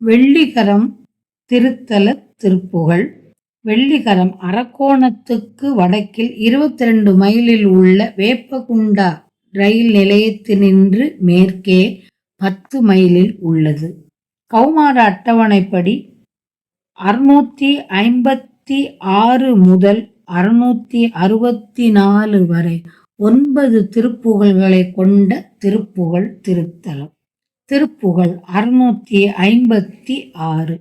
வெள்ளிகரம் திருத்தல திருப்புகழ். வெள்ளிகரம் அரக்கோணத்துக்கு வடக்கில் இருபத்தி ரெண்டு மைலில் உள்ள வேப்பகுண்டா ரயில் நிலையத்தினின்று மேற்கே பத்து மைலில் உள்ளது. கௌமார அட்டவணைப்படி அறுநூற்றி ஐம்பத்தி ஆறு முதல் அறுநூற்றி அறுபத்தி நாலு வரை ஒன்பது திருப்புகழ்களை கொண்ட திருப்புகழ் திருத்தலம். திருப்புகழ் அறுநூத்தி ஐம்பத்தி ஆறு.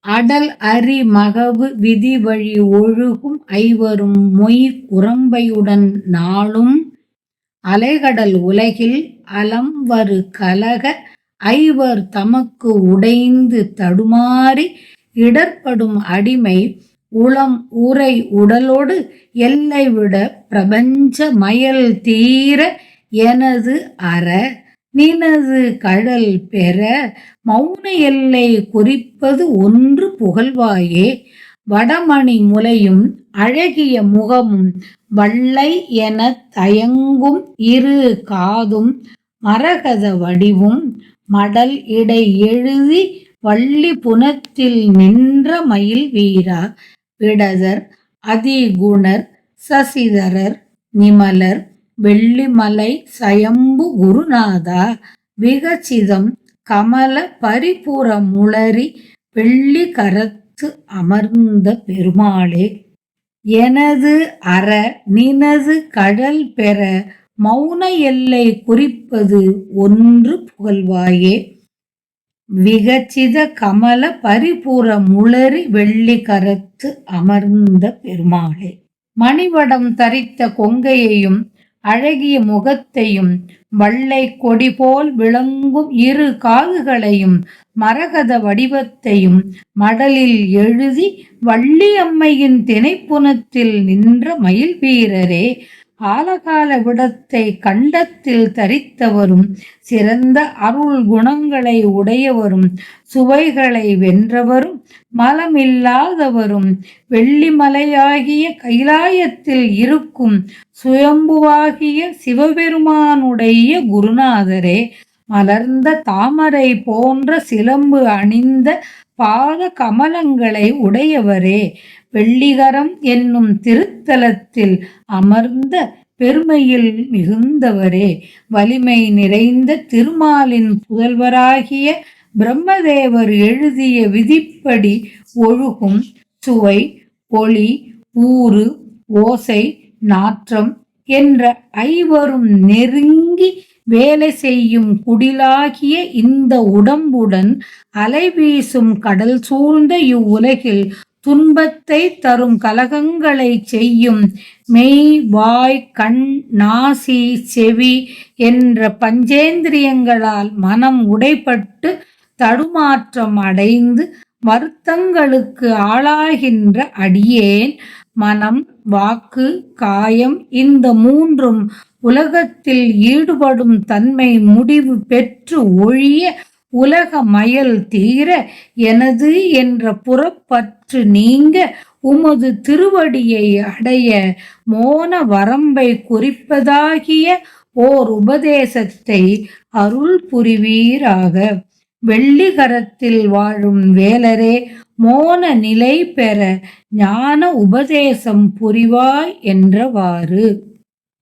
அடல் அரி மகவு விதி வழி ஒழுகும் ஐவரும் மொய் குரம்பையுடன் நாளும். அலைகடல் உலகில் அலம்வரு கலக ஐவர் தமக்கு உடைந்து தடுமாறி. இடர்படும் அடிமை உளம் உரை உடலோடு எல்லை விட பிரபஞ்ச மயல் தீர எனது அற. நினது கடல் பெற மௌன எல்லை குறிப்பது ஒன்று புகழ்வாயே. வடமணி முலையும் அழகிய முகமும் வள்ளை என தயங்கும் இரு காதும் மரகத வடிவும் மடல் இடை எழுதி வள்ளி புனத்தில் நின்ற மயில் வீரா. விடதர் அதிகுணர் சசிதரர் நிமலர் வெள்ளிமலை சயம்பு குருநாதா. விகசிதம் கமல பரிபுற முளரி வெள்ளி கரத்து அமர்ந்த பெருமாளே. எனது அற நினது கடல் பெற மௌன எல்லை குறிப்பது ஒன்று புகழ்வாயே. விகச்சித கமல பரிபூர முளரி வெள்ளி கரத்து அமர்ந்த பெருமாளே. மணிவடம் தரித்த கொங்கையையும் அழகிய முகத்தையும் வள்ளை கொடி போல் விளங்கும் இரு காதுகளையும் மரகத வடிவத்தையும் மடலில் எழுதி வள்ளியம்மையின் திணைப்புணத்தில் நின்ற மயில் வீரரே ஆலகால விடத்தை கண்டத்தில் தரித்தவரும் சிறந்த அருள் குணங்களை உடையவரும் சுவைகளை வென்றவரும் மலமில்லாதவரும் வெள்ளிமலையாகிய கைலாயத்தில் இருக்கும் சுயம்புவாகிய சிவபெருமானுடைய குருநாதரே மலர்ந்த தாமரை போன்ற சிலம்பு அணிந்த பாத கமலங்களை உடையவரே வெள்ளிகரம் என்னும் திருத்தலத்தில் அமர்ந்த பெருமையில் மிகுந்தவரே வலிமை நிறைந்த திருமாலின் புதல்வராகிய பிரம்மதேவர் எழுதிய விதிப்படி ஒழுகும் சுவை ஒளி ஊறு ஓசை நாற்றம் என்ற ஐவரும் நெருங்கி வேலை செய்யும் குடிலாகிய இந்த உடம்புடன் அலைவீசும் கடல் சூழ்ந்த இவ்வுலகில் துன்பத்தை தரும் கலகங்களை செய்யும் மெய் வாய் கண் நாசி செவி என்ற பஞ்சேந்திரியங்களால் மனம் உடைப்பட்டு தடுமாற்றம் அடைந்து வருத்தங்களுக்கு ஆளாகின்ற அடியேன் மனம் வாக்கு காயம் இந்த மூன்றும் உலகத்தில் ஈடுபடும் தன்மை முடிவு பெற்று ஒழிய உலக மயல் தீர எனது என்ற புறப்பற்று நீங்க உமது திருவடியை அடைய மோன வரம்பை குறிப்பதாகிய ஓர் உபதேசத்தை அருள் புரிவீராக. வெள்ளிகரத்தில் வாழும் வேலரே மோன நிலை பெற ஞான உபதேசம் புரிவாய் என்றவாறு.